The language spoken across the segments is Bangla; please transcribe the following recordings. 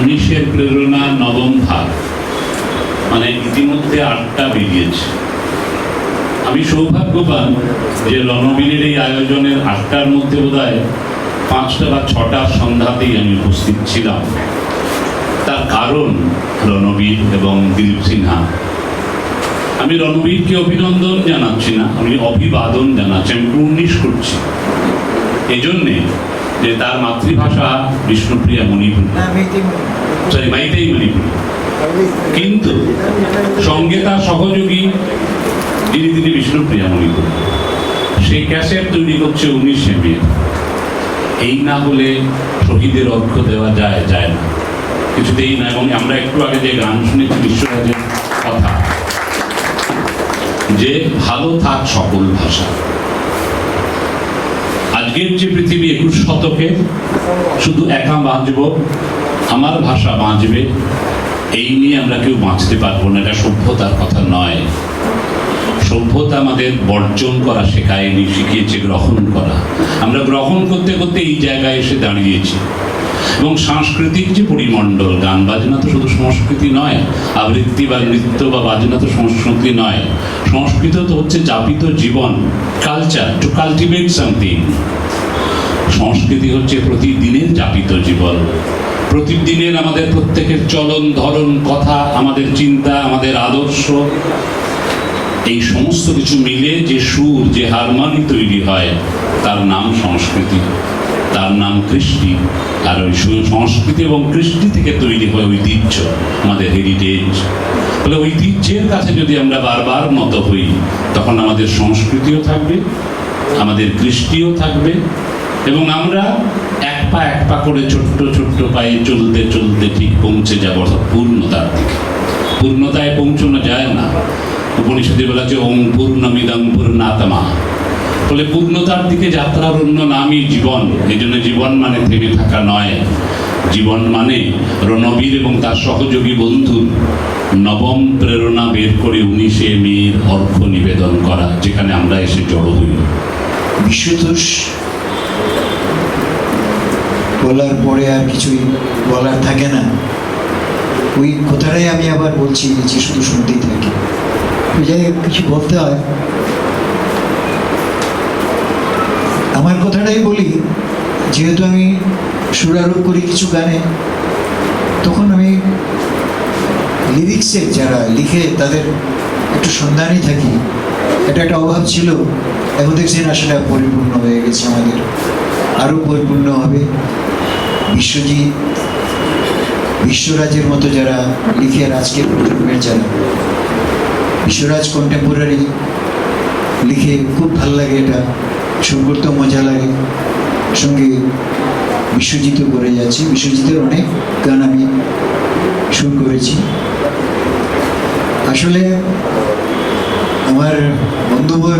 উনিশের প্রেরণা নবম ভাগ। মানে ইতিমধ্যে আটটা বেরিয়েছে। আমি সৌভাগ্যবান যে রণবীরের এই আয়োজনের আটটার মধ্যে বোধ পাঁচটা বা ছটার সন্ধ্যাতেই আমি উপস্থিত ছিলাম। তার কারণ রণবীর এবং দিলীপ সিনহা। আমি রণবীরকে অভিনন্দন জানাচ্ছি না, আমি অভিবাদন জানাচ্ছি, আমি উন্নিশ করছি। এই জন্যে যে তার মাতৃভাষা বিষ্ণুপ্রিয়া মণিপুর সরি মাইতেই মণিপুর কিন্তু সঙ্গে তার সহযোগী যিনি তিনি বিষ্ণুপ্রিয়া মণিপুর সেই ক্যাসেট তৈরি করছে উনিশে মে এই না হলে শহীদের অর্ঘ্য দেওয়া যায় যায় না। কিছুতেই না এবং আমরা একটু আগে যে গান শুনেছি বিশ্বরাজের কথা যে ভালো থাক সকল ভাষা। আজকের যে পৃথিবী একুশ শতকে, শুধু একা বাঁচব, আমার ভাষা বাঁচবে, এই নিয়ে আমরা কেউ বাঁচতে পারব না, এটা সভ্যতার কথা নয়। সভ্যতা আমাদের বর্জন করা শেখায়নি, শিখিয়েছে, গ্রহণ করা। আমরা গ্রহণ করতে করতে এই জায়গায় এসে দাঁড়িয়েছি। এবং সাংস্কৃতিক যে পরিমণ্ডল, গান বাজনা তো শুধু সংস্কৃতি নয়, আবৃত্তি বা নৃত্য বা বাজনা তো সংস্কৃতি নয়। সংস্কৃত তো হচ্ছে যাপিত জীবন কালচার টু কালটিভেট সামথিং সংস্কৃতি হচ্ছে প্রতিদিনের যাপিত জীবন। প্রতিদিনের আমাদের প্রত্যেকের চলন ধরন, কথা, আমাদের চিন্তা, আমাদের আদর্শ, এই সমস্ত কিছু মিলে যে সুর, যে হারমানি তৈরি হয়, তার নাম সংস্কৃতি, তার নাম কৃষ্টি। আর ওই সংস্কৃতি এবং কৃষ্টি থেকে তৈরি হয় ঐতিহ্য, আমাদের হেরিটেজ বলে ঐতিহ্যের কাছে যদি আমরা বারবার নত হই, তখন আমাদের সংস্কৃতিও থাকবে, আমাদের কৃষ্টিও থাকবে এবং আমরা এক পা এক পা করে ছোট্ট ছোট্ট পায়ে চলতে চলতে ঠিক পৌঁছে যাব অর্থাৎ পূর্ণতার দিকে। পূর্ণতায় পৌঁছানো যায় না। উপনিষদে বলা আছে, ওম পূর্ণমিদং পূর্ণাত্মা। বলে পূর্ণতার দিকে যাত্রার অন্য নামই জীবন। এই জন্য জীবন মানে থেমে থাকা নয়। জীবন মানে রণবীর এবং তার সহযোগী বন্ধুর নবম প্রেরণা বের করে উনিশে মেয়ের অর্ঘ নিবেদন করা, যেখানে আমরা এসে জড়ো হই। বিশ্বতোষ বলার পরে আর কিছুই বলার থাকে না। ওই কথাটাই আমি আবার বলছি, যে শুধু শুনতেই থাকি। যাই কিছু বলতে হয়। আমার কথাটাই বলি, যেহেতু আমি সুরারোপ করি কিছু গানে, তখন আমি লিরিক্সে যারা লিখে তাদের একটু সন্ধানই থাকি। এটা একটা অভাব ছিল, এখন দেখছি না সেটা পরিপূর্ণ হয়ে গেছে আমাদের। আরও পরিপূর্ণ হবে। বিশ্বজিৎ, বিশ্বরাজের মতো যারা লিখে আর আজকের প্রজন্মের যারা বিশ্বরাজ কন্টেম্পোরারি লিখে খুব ভালো লাগে এটা। সুর করতেও মজা লাগে। সঙ্গে বিশ্বজিৎও করে যাচ্ছি। বিশ্বজিতের অনেক গান আমি শুরু করেছি। আসলে আমার বন্ধুবর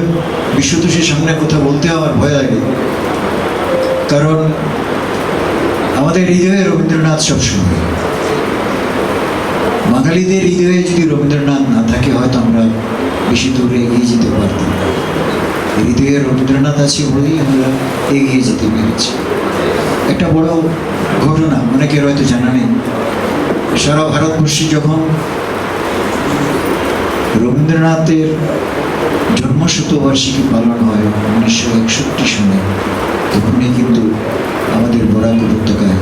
বিশ্বতোষের সামনে কথা বলতে আমার ভয় লাগে। কারণ আমাদের হৃদয়ে রবীন্দ্রনাথ সবসময়। বাঙালিদের হৃদয়ে যদি রবীন্দ্রনাথ না থাকে, হয়তো আমরা বেশি দূরে এগিয়ে যেতে পারতাম হৃদয়ে রবীন্দ্রনাথ আছে বলেই আমরা এগিয়ে যেতে পেরেছি। একটা বড় ঘটনা, অনেকের হয়তো জানা নেই। সারা ভারতবর্ষে যখন রবীন্দ্রনাথের জন্মশতবার্ষিকী পালন হয়, উনিশশো একষট্টি সনে তখনই কিন্তু আমাদের বরাক উপত্যকায়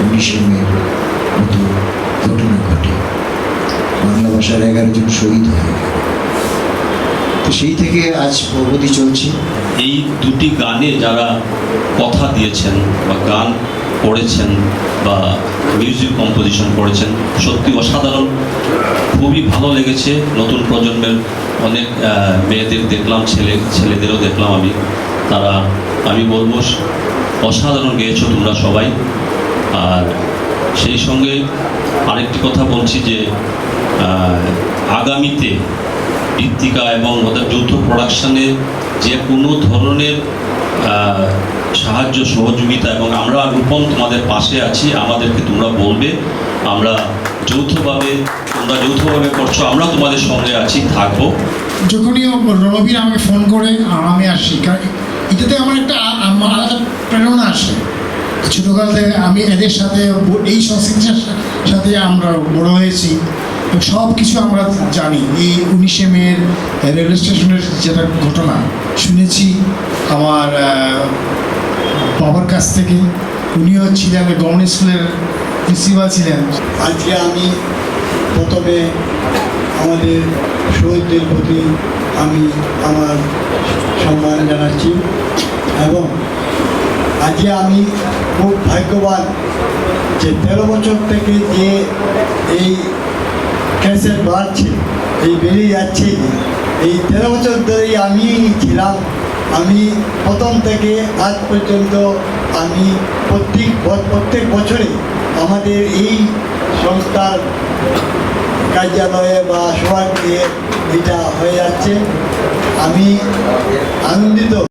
উনিশে মে মতো ঘটনা ঘটে। বাংলা ভাষার এগারো জন শহীদ হয়ে গেল। তো সেই থেকে আজ অবধি চলছে। এই দুটি গানে যারা কথা দিয়েছেন বা গান করেছেন বা মিউজিক কম্পোজিশন করেছেন, সত্যি অসাধারণ। খুবই ভালো লেগেছে নতুন প্রজন্মের অনেক মেয়েদের দেখলাম, ছেলে, ছেলেদেরও দেখলাম আমি। তারা আমি বলব, অসাধারণ গেয়েছো তোমরা সবাই। আর সেই সঙ্গে আরেকটি কথা বলছি যে আগামীতে ভিত্তিকা এবং ওদের যৌথ প্রোডাকশনে যে কোনো ধরনের সাহায্য, সহযোগিতা এবং আমরা রূপম তোমাদের পাশে আছি, আমাদেরকে তোমরা বলবে, আমরা যৌথভাবে, তোমরা যৌথভাবে করছ, আমরা তোমাদের সঙ্গে আছি, থাকব। যখনই ও রণবীর আমাকে ফোন করে, আর আমি আসি কারণ এটাতে আমার একটা আলাদা প্রেরণা আসে। ছোটোকাল থেকে আমি এদের সাথে এই সংস্কৃতির সাথে আমরা বড় হয়েছি। সব কিছু আমরা জানি। এই উনিশে মের রেলওয়ে স্টেশনের যেটা ঘটনা শুনেছি আমার বাবার কাছ থেকে। উনিও ছিলেন, গভর্নমেন্ট স্কুলের প্রিন্সিপাল ছিলেন। আজকে আমি প্রথমে আমাদের শহীদদের প্রতি আমি আমার সম্মান জানাচ্ছি এবং আজকে আমি খুব ভাগ্যবান যে তেরো বছর থেকে যে এই ক্যান্সার বাড়ছে, এই বেরিয়ে যাচ্ছে। এই তেরো বছর ধরেই আমি ছিলাম। আমি প্রথম থেকে আজ পর্যন্ত আমি প্রত্যেক প্রত্যেক বছরে আমাদের এই সংস্থার কার্যালয়ে বা সবাই দিয়ে এটা হয়ে যাচ্ছে। আমি আনন্দিত